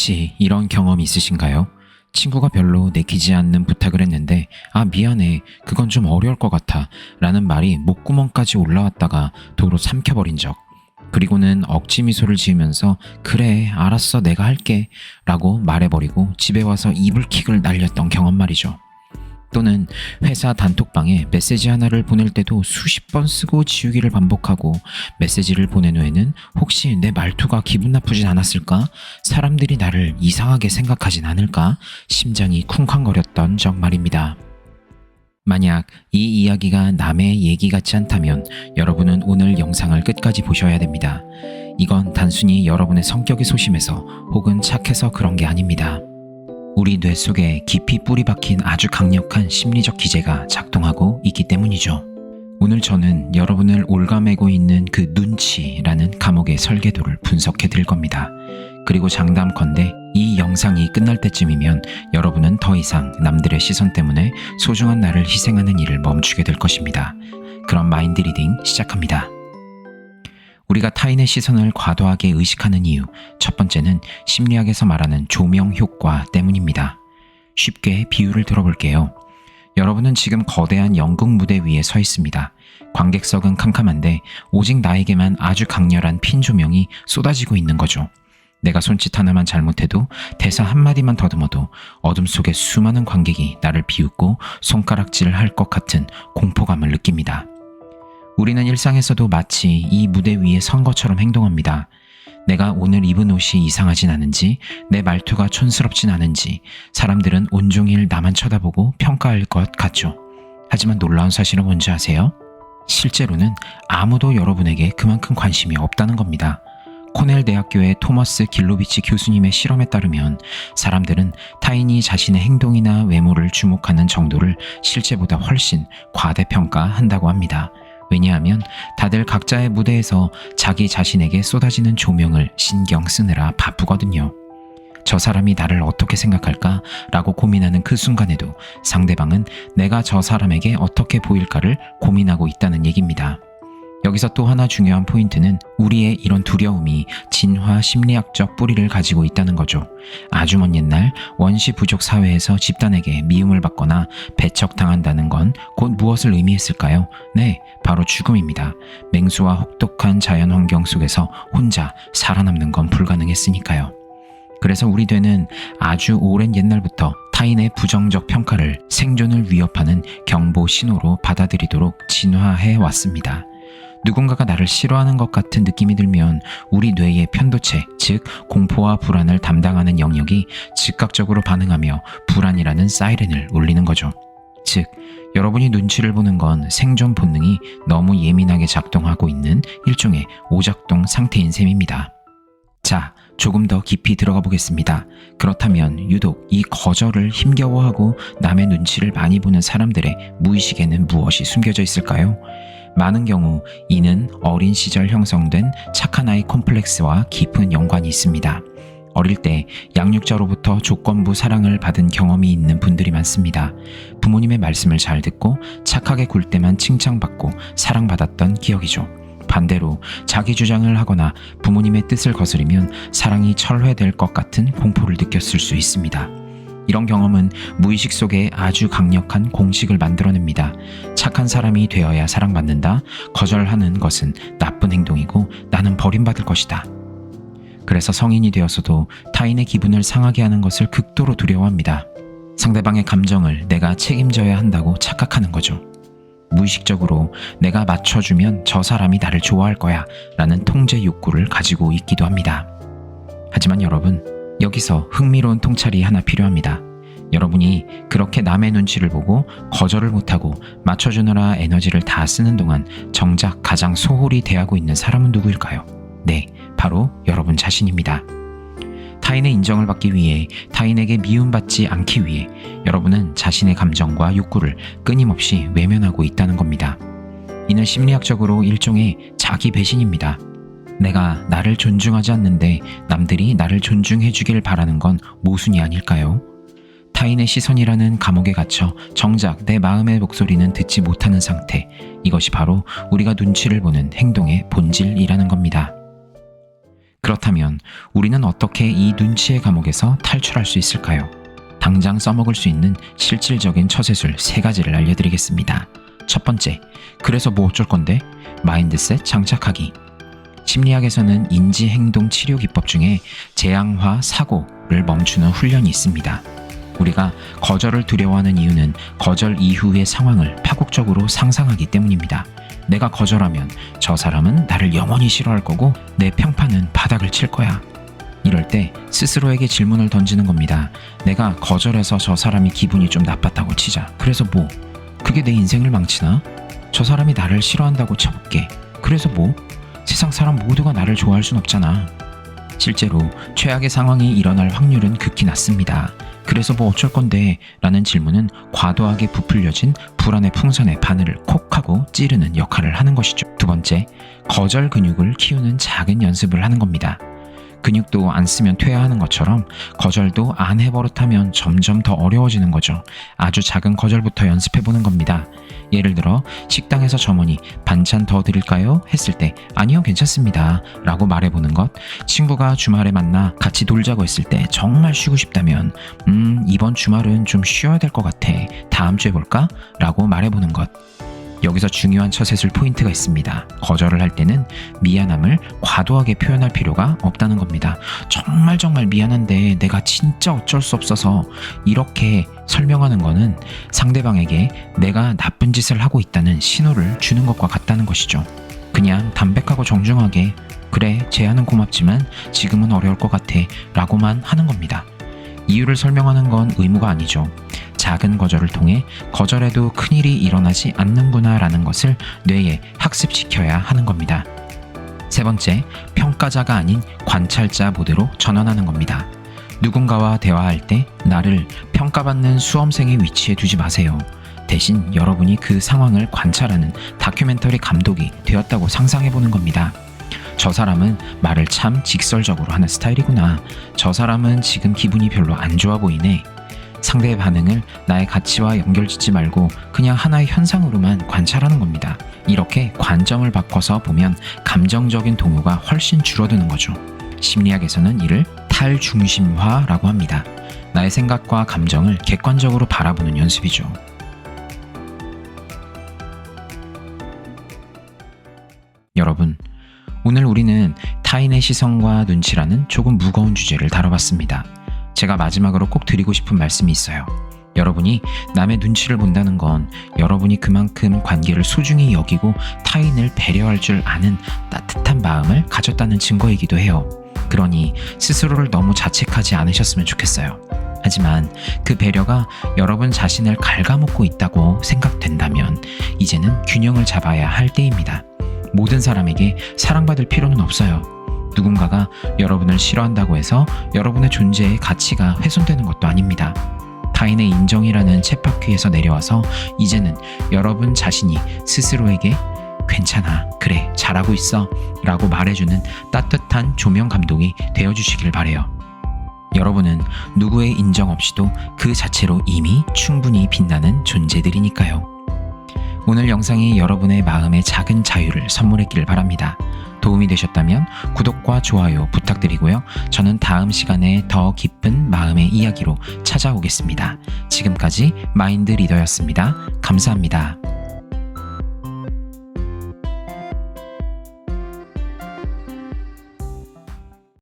혹시 이런 경험 있으신가요? 친구가 별로 내키지 않는 부탁을 했는데, 아, 미안해. 그건 좀 어려울 것 같아. 라는 말이 목구멍까지 올라왔다가 도로 삼켜버린 적. 그리고는 억지 미소를 지으면서, 그래, 알았어, 내가 할게. 라고 말해버리고 집에 와서 이불킥을 날렸던 경험 말이죠. 또는 회사 단톡방에 메시지 하나를 보낼 때도 수십 번 쓰고 지우기를 반복하고 메시지를 보낸 후에는 혹시 내 말투가 기분 나쁘진 않았을까? 사람들이 나를 이상하게 생각하진 않을까? 심장이 쿵쾅거렸던 적 말입니다. 만약 이 이야기가 남의 얘기 같지 않다면 여러분은 오늘 영상을 끝까지 보셔야 됩니다. 이건 단순히 여러분의 성격이 소심해서 혹은 착해서 그런 게 아닙니다. 우리 뇌 속에 깊이 뿌리 박힌 아주 강력한 심리적 기제가 작동하고 있기 때문이죠. 오늘 저는 여러분을 올가매고 있는 그 눈치라는 감옥의 설계도를 분석해 드릴 겁니다. 그리고 장담컨대 이 영상이 끝날 때쯤이면 여러분은 더 이상 남들의 시선 때문에 소중한 나를 희생하는 일을 멈추게 될 것입니다. 그럼 마인드 리딩 시작합니다. 우리가 타인의 시선을 과도하게 의식하는 이유, 첫 번째는 심리학에서 말하는 조명 효과 때문입니다. 쉽게 비유를 들어볼게요. 여러분은 지금 거대한 연극 무대 위에 서 있습니다. 관객석은 캄캄한데 오직 나에게만 아주 강렬한 핀 조명이 쏟아지고 있는 거죠. 내가 손짓 하나만 잘못해도 대사 한마디만 더듬어도 어둠 속에 수많은 관객이 나를 비웃고 손가락질을 할 것 같은 공포감을 느낍니다. 우리는 일상에서도 마치 이 무대 위에 선 것처럼 행동합니다. 내가 오늘 입은 옷이 이상하진 않은지, 내 말투가 촌스럽진 않은지, 사람들은 온종일 나만 쳐다보고 평가할 것 같죠. 하지만 놀라운 사실은 뭔지 아세요? 실제로는 아무도 여러분에게 그만큼 관심이 없다는 겁니다. 코넬 대학교의 토머스 길로비치 교수님의 실험에 따르면 사람들은 타인이 자신의 행동이나 외모를 주목하는 정도를 실제보다 훨씬 과대평가한다고 합니다. 왜냐하면 다들 각자의 무대에서 자기 자신에게 쏟아지는 조명을 신경 쓰느라 바쁘거든요. 저 사람이 나를 어떻게 생각할까? 라고 고민하는 그 순간에도 상대방은 내가 저 사람에게 어떻게 보일까를 고민하고 있다는 얘기입니다. 여기서 또 하나 중요한 포인트는 우리의 이런 두려움이 진화 심리학적 뿌리를 가지고 있다는 거죠. 아주 먼 옛날 원시 부족 사회에서 집단에게 미움을 받거나 배척당한다는 건 곧 무엇을 의미했을까요? 네, 바로 죽음입니다. 맹수와 혹독한 자연 환경 속에서 혼자 살아남는 건 불가능했으니까요. 그래서 우리 뇌는 아주 오랜 옛날부터 타인의 부정적 평가를 생존을 위협하는 경보 신호로 받아들이도록 진화해 왔습니다. 누군가가 나를 싫어하는 것 같은 느낌이 들면 우리 뇌의 편도체, 즉 공포와 불안을 담당하는 영역이 즉각적으로 반응하며 불안이라는 사이렌을 울리는 거죠. 즉, 여러분이 눈치를 보는 건 생존 본능이 너무 예민하게 작동하고 있는 일종의 오작동 상태인 셈입니다. 자, 조금 더 깊이 들어가 보겠습니다. 그렇다면 유독 이 거절을 힘겨워하고 남의 눈치를 많이 보는 사람들의 무의식에는 무엇이 숨겨져 있을까요? 많은 경우 이는 어린 시절 형성된 착한 아이 콤플렉스와 깊은 연관이 있습니다. 어릴 때 양육자로부터 조건부 사랑을 받은 경험이 있는 분들이 많습니다. 부모님의 말씀을 잘 듣고 착하게 굴 때만 칭찬받고 사랑받았던 기억이죠. 반대로 자기 주장을 하거나 부모님의 뜻을 거스르면 사랑이 철회될 것 같은 공포를 느꼈을 수 있습니다. 이런 경험은 무의식 속에 아주 강력한 공식을 만들어냅니다. 착한 사람이 되어야 사랑받는다. 거절하는 것은 나쁜 행동이고 나는 버림받을 것이다. 그래서 성인이 되어서도 타인의 기분을 상하게 하는 것을 극도로 두려워합니다. 상대방의 감정을 내가 책임져야 한다고 착각하는 거죠. 무의식적으로 내가 맞춰주면 저 사람이 나를 좋아할 거야 라는 통제 욕구를 가지고 있기도 합니다. 하지만 여러분, 여기서 흥미로운 통찰이 하나 필요합니다. 여러분이 그렇게 남의 눈치를 보고 거절을 못하고 맞춰주느라 에너지를 다 쓰는 동안 정작 가장 소홀히 대하고 있는 사람은 누구일까요? 네, 바로 여러분 자신입니다. 타인의 인정을 받기 위해 타인에게 미움받지 않기 위해 여러분은 자신의 감정과 욕구를 끊임없이 외면하고 있다는 겁니다. 이는 심리학적으로 일종의 자기 배신입니다. 내가 나를 존중하지 않는데 남들이 나를 존중해 주길 바라는 건 모순이 아닐까요? 타인의 시선이라는 감옥에 갇혀 정작 내 마음의 목소리는 듣지 못하는 상태. 이것이 바로 우리가 눈치를 보는 행동의 본질이라는 겁니다. 그렇다면 우리는 어떻게 이 눈치의 감옥에서 탈출할 수 있을까요? 당장 써먹을 수 있는 실질적인 처세술 세 가지를 알려드리겠습니다. 첫 번째, 그래서 뭐 어쩔 건데? 마인드셋 장착하기. 심리학에서는 인지 행동 치료 기법 중에 재앙화 사고를 멈추는 훈련이 있습니다. 우리가 거절을 두려워하는 이유는 거절 이후의 상황을 파국적으로 상상하기 때문입니다. 내가 거절하면 저 사람은 나를 영원히 싫어할 거고 내 평판은 바닥을 칠 거야. 이럴 때 스스로에게 질문을 던지는 겁니다. 내가 거절해서 저 사람이 기분이 좀 나빴다고 치자. 그래서 뭐? 그게 내 인생을 망치나? 저 사람이 나를 싫어한다고 쳐볼게. 그래서 뭐? 세상 사람 모두가 나를 좋아할 순 없잖아. 실제로 최악의 상황이 일어날 확률은 극히 낮습니다. 그래서 뭐 어쩔 건데? 라는 질문은 과도하게 부풀려진 불안의 풍선에 바늘을 콕 하고 찌르는 역할을 하는 것이죠. 두 번째, 거절 근육을 키우는 작은 연습을 하는 겁니다. 근육도 안 쓰면 퇴화하는 것처럼 거절도 안 해버릇하면 점점 더 어려워지는 거죠. 아주 작은 거절부터 연습해 보는 겁니다. 예를 들어 식당에서 점원이 반찬 더 드릴까요? 했을 때 아니요 괜찮습니다 라고 말해보는 것 친구가 주말에 만나 같이 놀자고 했을 때 정말 쉬고 싶다면 음 이번 주말은 좀 쉬어야 될 것 같아 다음 주에 볼까? 라고 말해보는 것 여기서 중요한 처세술 포인트가 있습니다. 거절을 할 때는 미안함을 과도하게 표현할 필요가 없다는 겁니다. 정말 정말 미안한데 내가 진짜 어쩔 수 없어서 이렇게 설명하는 거는 상대방에게 내가 나쁜 짓을 하고 있다는 신호를 주는 것과 같다는 것이죠. 그냥 담백하고 정중하게 그래 제안은 고맙지만 지금은 어려울 것 같아 라고만 하는 겁니다. 이유를 설명하는 건 의무가 아니죠. 작은 거절을 통해 거절해도 큰일이 일어나지 않는구나라는 것을 뇌에 학습시켜야 하는 겁니다. 세 번째, 평가자가 아닌 관찰자 모드로 전환하는 겁니다. 누군가와 대화할 때 나를 평가받는 수험생의 위치에 두지 마세요. 대신 여러분이 그 상황을 관찰하는 다큐멘터리 감독이 되었다고 상상해 보는 겁니다. 저 사람은 말을 참 직설적으로 하는 스타일이구나. 저 사람은 지금 기분이 별로 안 좋아 보이네. 상대의 반응을 나의 가치와 연결짓지 말고 그냥 하나의 현상으로만 관찰하는 겁니다. 이렇게 관점을 바꿔서 보면 감정적인 동요가 훨씬 줄어드는 거죠. 심리학에서는 이를 탈중심화라고 합니다. 나의 생각과 감정을 객관적으로 바라보는 연습이죠. 여러분, 오늘 우리는 타인의 시선과 눈치라는 조금 무거운 주제를 다뤄봤습니다. 제가 마지막으로 꼭 드리고 싶은 말씀이 있어요. 여러분이 남의 눈치를 본다는 건 여러분이 그만큼 관계를 소중히 여기고 타인을 배려할 줄 아는 따뜻한 마음을 가졌다는 증거이기도 해요. 그러니 스스로를 너무 자책하지 않으셨으면 좋겠어요. 하지만 그 배려가 여러분 자신을 갉아먹고 있다고 생각된다면 이제는 균형을 잡아야 할 때입니다. 모든 사람에게 사랑받을 필요는 없어요. 누군가가 여러분을 싫어한다고 해서 여러분의 존재의 가치가 훼손되는 것도 아닙니다. 타인의 인정이라는 쳇바퀴에서 내려와서 이제는 여러분 자신이 스스로에게 괜찮아, 그래, 잘하고 있어 라고 말해주는 따뜻한 조명 감독이 되어주시길 바래요. 여러분은 누구의 인정 없이도 그 자체로 이미 충분히 빛나는 존재들이니까요. 오늘 영상이 여러분의 마음의 작은 자유를 선물했기를 바랍니다. 도움이 되셨다면 구독과 좋아요 부탁드리고요. 저는 다음 시간에 더 깊은 마음의 이야기로 찾아오겠습니다. 지금까지 마인드 리더였습니다. 감사합니다.